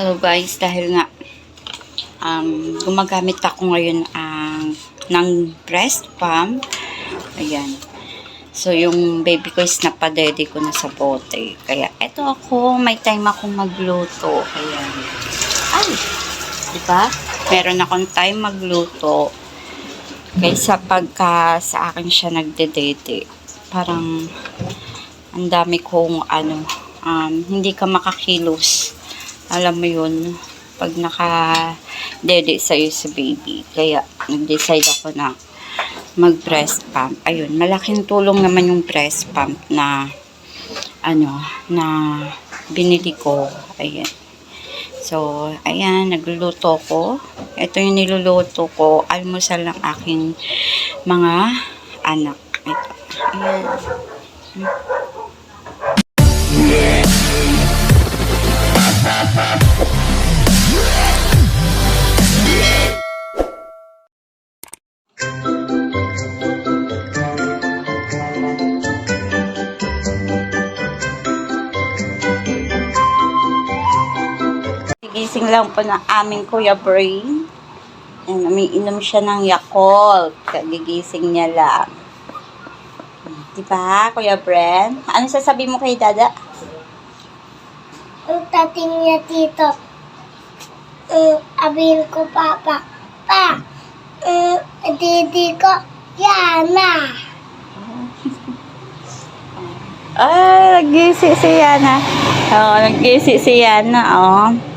Hello guys, dahil nga um, gumagamit ako ngayon ang ng breast pump. Ayan. So, yung baby ko is napadede ko na sa bote. Kaya, eto ako, may time akong magluto. Ayan. Ay! Diba? Meron akong time magluto. Kaysa pagka sa akin siya nagdedede. Parang, ang dami kong, ano, um, hindi ka makakilos. Alam mo yun, pag naka-dede sa'yo sa baby. Kaya, nag-decide ako na mag-breast pump. Ayun, malaking tulong naman yung breast pump na ano, na binili ko. Ayan. So, ayan, nagluluto ko. Ito yung niluluto ko. Almusal ng aking mga anak. Ito. Ayan. Lang po ng aming Kuya Brain. Ayan, umiinom siya ng Yakult. Kagigising niya lang. Diba, Kuya Bren? Ano sasabi mo kay Dada? Ang tating niya tito. Um, abil ko papa. Pa. Um, didi ko. Yana. Ah, nagisi si Yana. Oo, nagisi si Yana, oh.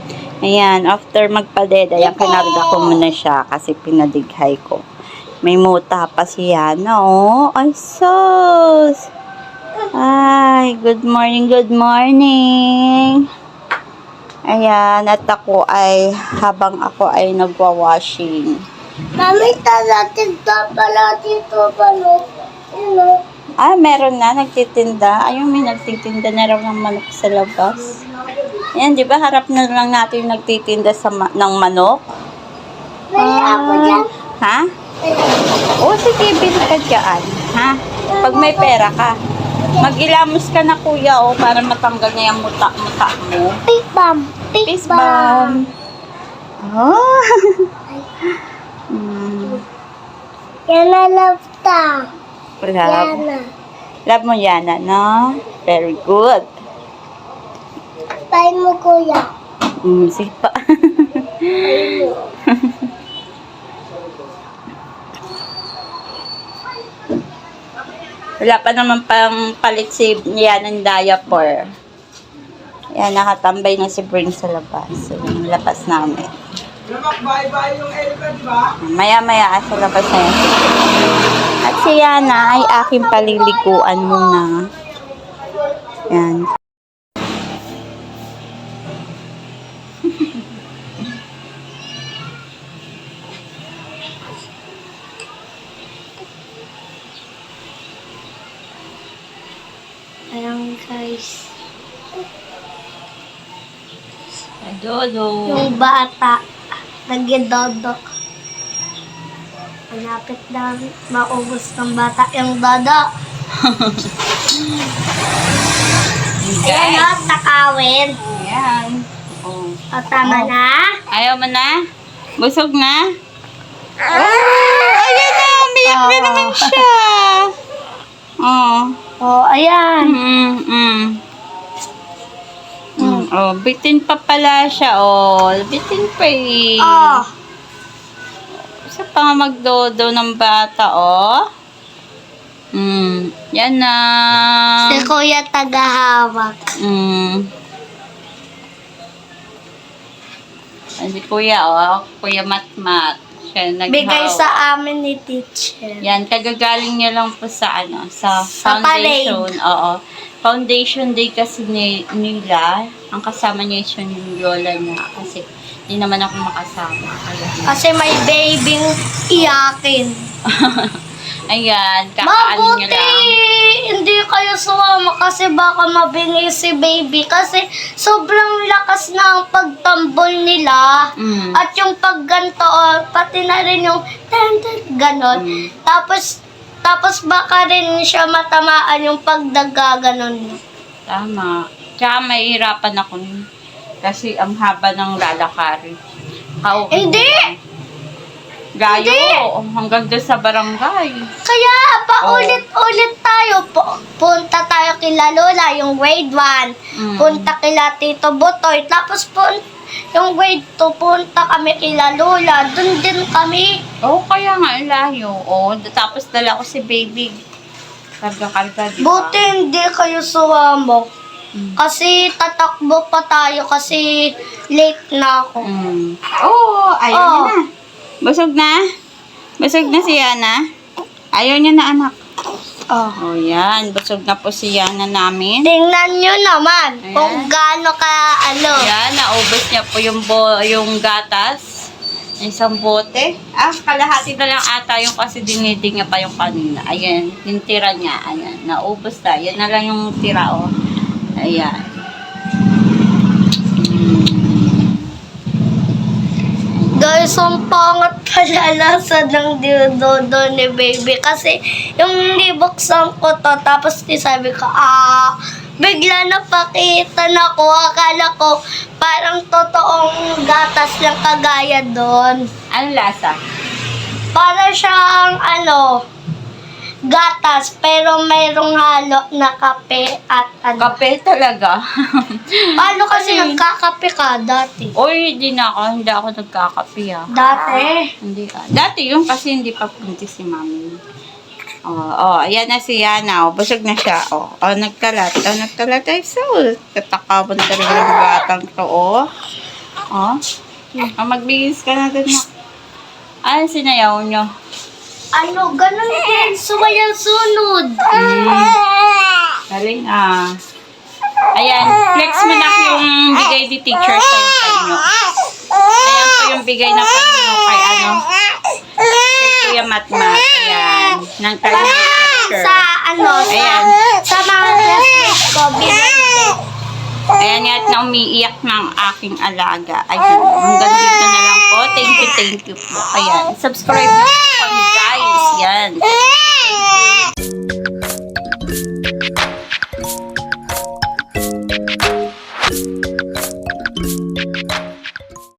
Ayan, after magpadeda, yan, kinarga ko muna siya kasi pinadighay ko. May muta pa si Yana, oh. Ay, sus! Ay, good morning, good morning. Ayan, at ako ay, habang ako ay nagwa-washing. Mami, talating to pala dito pala. Ano? Ah, meron na, nagtitinda. Ayun, may nagtitinda na raw ng manok sa labas. Ayan, di ba, harap na lang natin yung nagtitinda sa ma- ng manok. May ako dyan. Ha? O, sige, bili ka dyan. Ha? Pag may pera ka. Mag-ilamos ka na, kuya, oh, para matanggal na yung muta-muta mo. Big bam. Big Peace bam. bomb. Oh. mm, Yana love ta. love. Yana. Love mo, Yana, no? Very good. Tay mo kuya. Mm, sige pa. Tay mo. Wala pa naman pang palit si yan ng diaper. Yan, nakatambay na si Bring sa labas. So, yung labas namin. Bye-bye yung Elka, di ba? Maya-maya, sa labas na yan. At si Yana ay aking paliliguan muna. Yan. Guys. Dodo. Yung bata. Nagdodo. Malapit na maubos ng bata yung dodo. Ayan o, takawin. Yan. Oh. O, tama na. Ayaw mo na? Busog na? Oh, ayan na. Umiyak na naman siya. Oh. O, ayan. Mm, mm. Mm, oh, bitin pa pala siya, oh. Bitin pa eh. Oh, Isa pa nga magdodo ng bata, oh. Mm, yan na. si kuya tagahawak. Mm. Ay, si kuya, oh. Kuya Matmat. Siya nag Bigay sa amin ni teacher. Yan, kagagaling niya lang po sa ano, sa Sa foundation. Oo. Foundation day kasi ni, nila. Ang kasama niya yung lola niya. Kasi hindi naman ako makasama. Kaya, Kasi may babying iyakin. ayan, kakaano niya Mabuti! lang. Hindi kayo sumama kasi baka mabingi si baby kasi sobrang lakas na ang pagtambol nila. Mm. At yung pagganto, oh, pati na rin yung tan ganon. Mm. Tapos, tapos baka rin siya matamaan yung pagdaga ganon. Tama. Tsaka mahirapan ako Kasi ang haba ng lalakari. How, Hindi! Gayo, hanggang doon sa barangay. Kaya, paulit-ulit tayo. Pu- punta tayo kila Lola, yung grade 1. Mm. Punta kila Tito Butoy. Tapos pun yung grade 2, punta kami kila Lola. Doon din kami. Oo, kaya nga, ang layo. Oo, tapos dala ko si baby. Karga-karga, di ba? Buti hindi kayo sumama. Mm. Kasi tatakbo pa tayo kasi late na ako. Mm. Oo, ayaw Oh. niya na. Busog na? Busog na si Yana? Ayaw niya na, anak. Oh. Oh, yan. Busog na po si Yana namin. Tingnan nyo naman Ayan. kung gaano ka ano. Yan, naubos niya po yung, bo yung gatas. Isang bote. Ah, kalahati na lang ata yung kasi diniding niya pa yung kanina. Ayan, yung tira niya. Ayan, naubos na. Yan na lang yung tira, oh. Ayan. Guys, ang pangat pala lasa ng dildodo ni baby. Kasi yung nibuksan ko to, tapos sabi ko, ah, bigla napakita na ko. Akala ko parang totoong gatas lang kagaya doon. Ano lasa? Para siyang ano, gatas, pero mayroong halo na kape at ano. Kape talaga. Paano kasi yun? nagkakape ka dati? Uy, hindi na ako. Hindi ako nagkakape ah. Dati? Hindi ah. Dati yun kasi hindi pa punti si mami. Oh, oh, ayan na si Yana. Oh, busog na siya. Oh, oh nagkalat. Oh, nagkalat ay so. Katakaban talaga ng batang to. Oh. Oh. Oh, magbigis ka na dun. na. Ay, sinayaw nyo. Ano, ganun din. Sumayang sunod. Galing ah. Ayan, flex mo na yung bigay ni teacher sa inyo. Ayan po yung bigay na pa inyo kay ano. Kay Kuya Matmat. Ayan. Ng kanyang teacher. Sa ano, Ayan. sa mga classmates ko, binigay. Ayan yan na umiiyak ng aking alaga. Ayun, hanggang dito na lang po. Thank you, thank you po. Ayan, subscribe na po kami guys. Yan. Thank you.